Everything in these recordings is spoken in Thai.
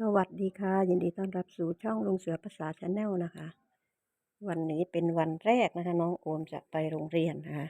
สวัสดีค่ะ ยินดีต้อนรับสู่ช่องลุงเสือภาษาชาแนลนะคะ วันนี้เป็นวันแรกนะคะ น้องโอมจะไปโรงเรียนนะคะ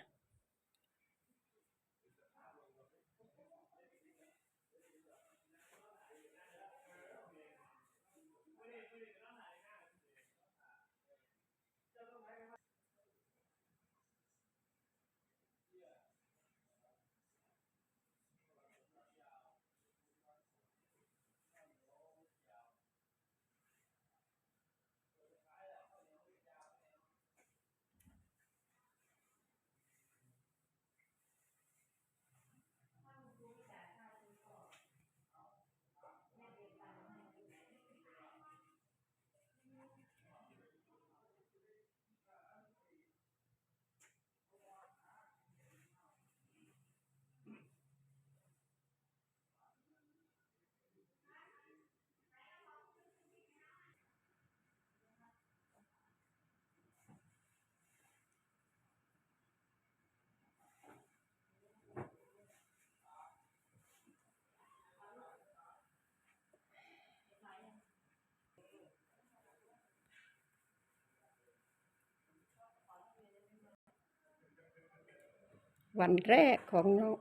วันแรกของน้อง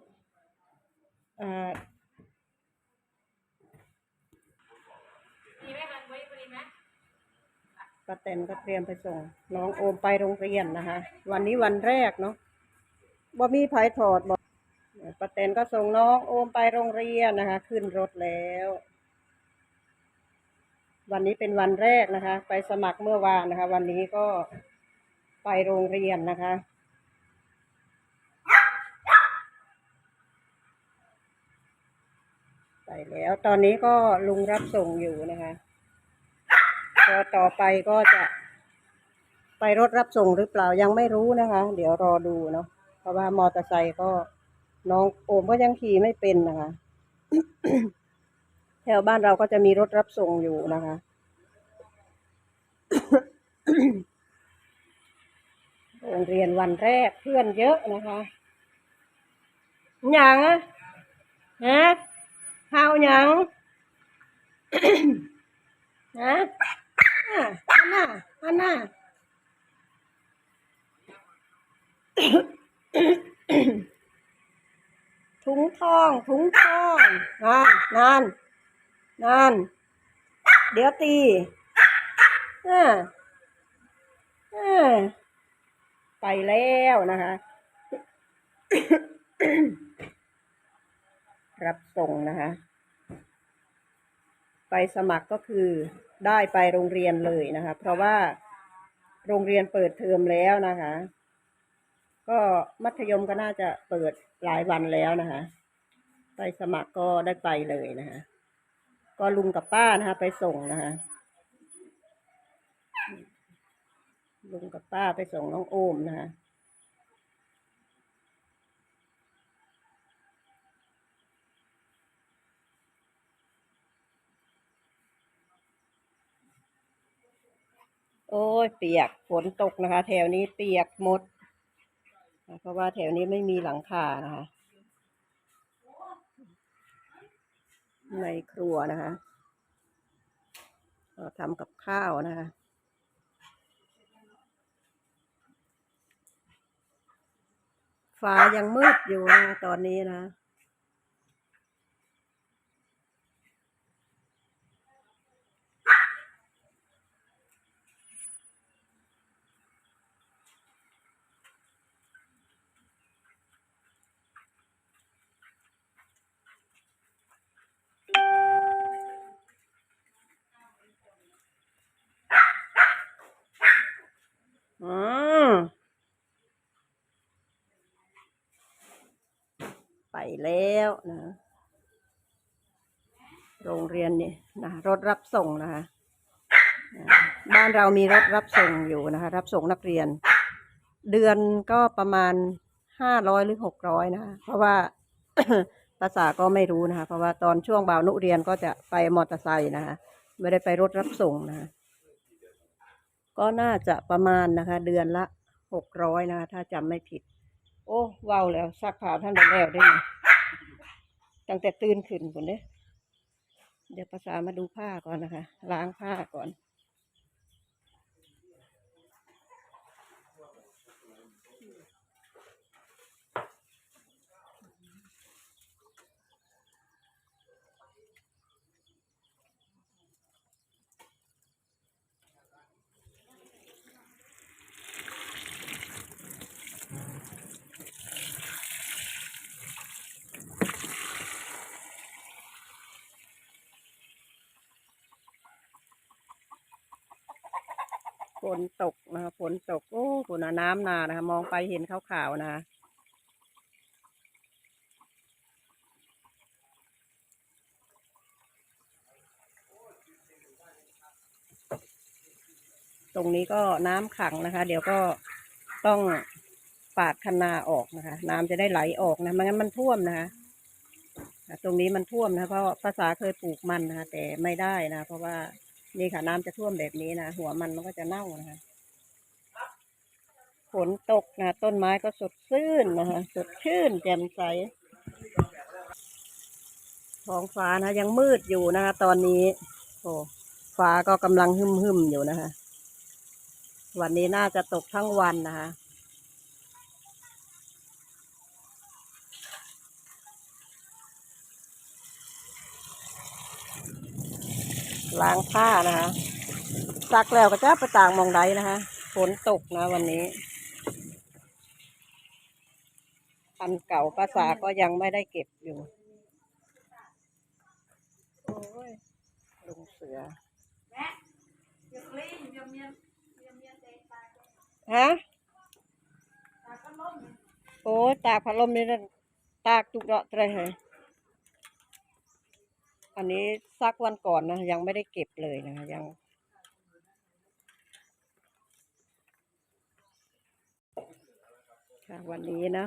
อ่าดีไหมคะวันนี้พอดีไหมป้าแตนก็เตรียมไปส่ง น้องโอมไปโรงเรียนนะคะ วันนี้วันแรกเนาะบ่มีไผถอดบอกป้าแตนก็ส่งน้องโอมไปโรงเรียนนะคะ ขึ้นรถแล้ว วันนี้เป็นวันแรกนะคะ ไปสมัครเมื่อวานนะคะ วันนี้ก็ไปโรงเรียนนะคะ ไปแล้ว ตอนนี้ก็ลุงรับส่งอยู่นะคะพอต่อไปก็จะ ไปรถรับส่งหรือเปล่ายังไม่รู้นะคะ เดี๋ยวรอดูเนาะเพราะว่ามอเตอร์ไซค์ก็น้องโอมก็ยังขี่ไม่เป็นนะคะแถวบ้านเราก็จะมีรถรับส่งอยู่นะคะ โรงเรียนวันแรกเพื่อนเยอะนะคะหยังอะฮะ ข้าวยังฮะอันน่ะอันน่ะถุงทอง ถุงทองนานนานนานเดี๋ยวตีอ่าอ่าไปแล้วนะคะ รับส่งนะคะ ไปสมัครก็คือได้ไปโรงเรียนเลยนะคะ เพราะว่าโรงเรียนเปิดเทอมแล้วนะคะ ก็มัธยมก็น่าจะเปิดหลายวันแล้วนะคะ ไปสมัครก็ได้ไปเลยนะคะ ก็ลุงกับป้านะคะ ไปส่งนะคะลุงกับป้าไปส่งน้องโอมนะคะ อ้ยเปียกฝนตกนะคะ แถวนี้เปียกหมด เพราะว่าแถวนี้ไม่มีหลังคานะคะ ในครัวนะคะก็ทำกับข้าวนะคะฟ้ายังมืดอยู่นะตอนนี้นะ อืมไป แล้วนะโรงเรียนนี่นะรถรับส่งนะคะบ้านเรามีรถรับส่งอยู่นะคะ รับส่งนักเรียน เดือนก็ประมาณห้าร้อยหรือหกร้อยนะคะเพราะว่าภาษาก็ไม่รู้นะคะ เพราะว่าตอนช่วงบ่าวนุเรียนก็จะไปมอเตอร์ไซค์นะคะ ไม่ได้ไปรถรับส่งนะคะก็น่าจะประมาณนะคะ เดือนละหกร้อยนะคะ ถ้าจำไม่ผิด โอ้เว้าวแล้วซักผ้าท่านแล้วได้ไหมตั้งแต่ตื่นขึ้นคนเด้เดี๋ยวภาษามาดูผ้าก่อนนะคะ ล้างผ้าก่อน นตกนะคะฝนตก โอ้ฝนน้ำนานะคะ มองไปเห็นขาวๆนะคะตรงนี้ก็น้ำขังนะคะ เดี๋ยวก็ต้องปาดคันนาออกนะคะ น้ำจะได้ไหลออกนะไม่งั้นมันท่วมนะคะอะตรงนี้มันท่วมนะเพราะภาษาเคยปลูกมันนะคะแต่ไม่ได้นะ เพราะว่า นี่ค่ะน้ำจะท่วมแบบนี้นะหัวมันมันก็จะเน่านะคะฝนตกนะต้นไม้ก็สดชื่นนะคะสดชื่นแจ่มใสท้องฟ้านะยังมืดอยู่นะคะตอนนี้ โอ้ฟ้าก็กำลังหึมหึมๆอยู่นะคะ วันนี้น่าจะตกทั้งวันนะคะ ล้างผ้านะคะซักแล้วก็จะไปต่างหมองใดนะคะฝนตกนะวันนี้คันเก่าภาษาก็ยังไม่ได้เก็บอยู่โอ้ยลุงเสือแม่เดี๋ยวกลิ้งเดี๋ยวเมียเดี๋ยวเมียเตะตาฮะตาก็ล้มโอ้ยตากพัดลมนี่นั่นตากตุกเดาะเตรเหย อันนี้ซักวันก่อนนะยังไม่ได้เก็บเลยนะคะยัง ค่ะวันนี้นะ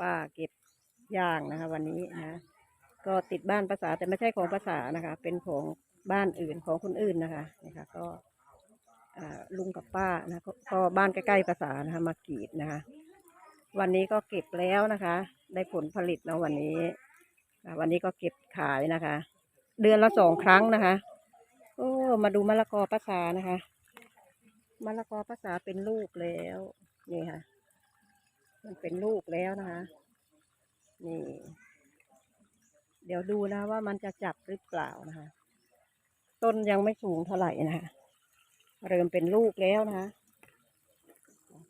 ป้าเก็บย่างนะคะ วันนี้นะก็ติดบ้านภาษาแต่ไม่ใช่ของภาษานะคะ เป็นของบ้านอื่นของคนอื่นนะคะนี่ค่ะก็ลุงกับป้านะก็ก็บ้านใกล้ๆภาษานะคะมากรีดนะคะ วันนี้ก็เก็บแล้วนะคะ ได้ผลผลิตนะวันนี้วันนี้ก็เก็บขายนะคะ เดือนละสองครั้งนะคะ โอ้ มาดูมะละกอภาษานะคะ มะละกอภาษาเป็นลูกแล้ว นี่ค่ะ มันเป็นลูกแล้วนะคะ นี่ เดี๋ยวดูนะว่ามันจะจับหรือเปล่านะคะ ต้นยังไม่สูงเท่าไหร่นะคะเริ่มเป็นลูกแล้วนะคะ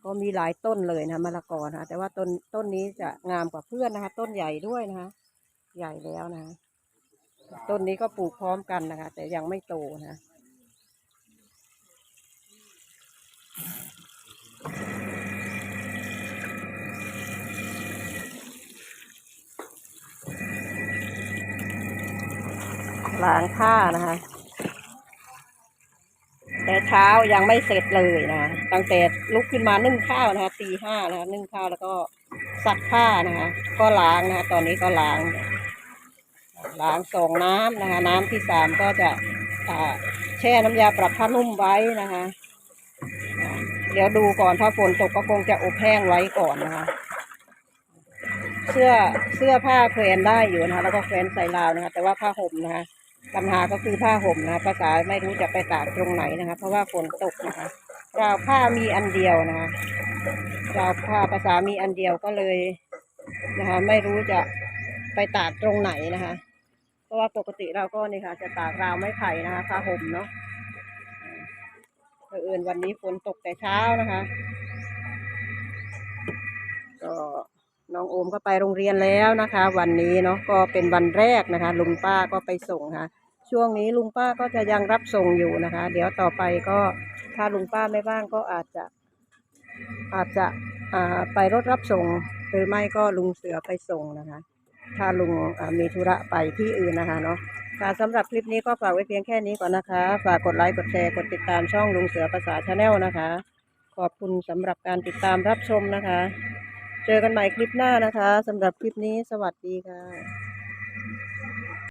ก็มีหลายต้นเลยนะมะละกอนะะแต่ว่าต้นต้นนี้จะงามกว่าเพื่อนนะคะ ต้นใหญ่ด้วยนะคะ ใหญ่แล้วนะคะ ต้นนี้ก็ปลูกพร้อมกันนะคะ แต่ยังไม่โตนะล้างผ้านะคะ แต่เช้ายังไม่เสร็จเลยนะคะตั้งแต่ลุกขึ้นมานึ่งข้าวนะคะตีห้านะคะนึ่งข้าวแล้วก็ซักผ้านะคะ ก็ล้างนะคะตอนนี้ก็ล้าง ล้างสองน้ำนะคะ น้ำที่สามก็จะแช่น้ำยาปรับผ้านุ่มไว้นะคะ เดี๋ยวดูก่อนถ้าฝนตกก็คงจะอบแห้งไว้ก่อนนะคะ เสื้อเสื้อผ้าแขวนได้อยู่นะคะ แล้วก็แขวนใส่ราวนะคะ แต่ว่าผ้าห่มนะคะปัญหาก็คือผ้าห่มนะคะภาษาไม่รู้จะไปตากตรงไหนนะคะ เพราะว่าฝนตกนะคะราวผ้ามีอันเดียวนะคะราวผ้าภาษามีอันเดียวก็เลยนะคะ ไม่รู้จะไปตากตรงไหนนะคะ ราะว่าปกติเราก็นี่ค่ะ จะตากราวไม้ไผ่นะคะผ้าห่มเนาะเผอิญวันนี้ฝนตกแต่เช้านะคะ ก็น้องโอมก็ไปโรงเรียนแล้วนะคะ วันนี้เนาะก็เป็นวันแรกนะคะ ลุงป้าก็ไปส่งค่ะ ช่วงนี้ลุงป้าก็จะยังรับส่งอยู่นะคะ เดี๋ยวต่อไปก็ถ้าลุงป้าไม่ว่างก็อาจจะ อาจจะไปรถรับส่ง หรือไม่ก็ลุงเสือไปส่งนะคะ ถ้าลุงมีธุระไปที่อื่นนะคะเนาะค่ะสำหรับคลิปนี้ก็ฝากไว้เพียงแค่นี้ก่อนนะคะ ฝากกดไลค์ กดแชร์ กดติดตามช่องลุงเสือภาษาชาแนลนะคะ ขอบคุณสำหรับการติดตามรับชมนะคะ เจอกันใหม่คลิปหน้านะคะสำหรับคลิปนี้สวัสดีค่ะ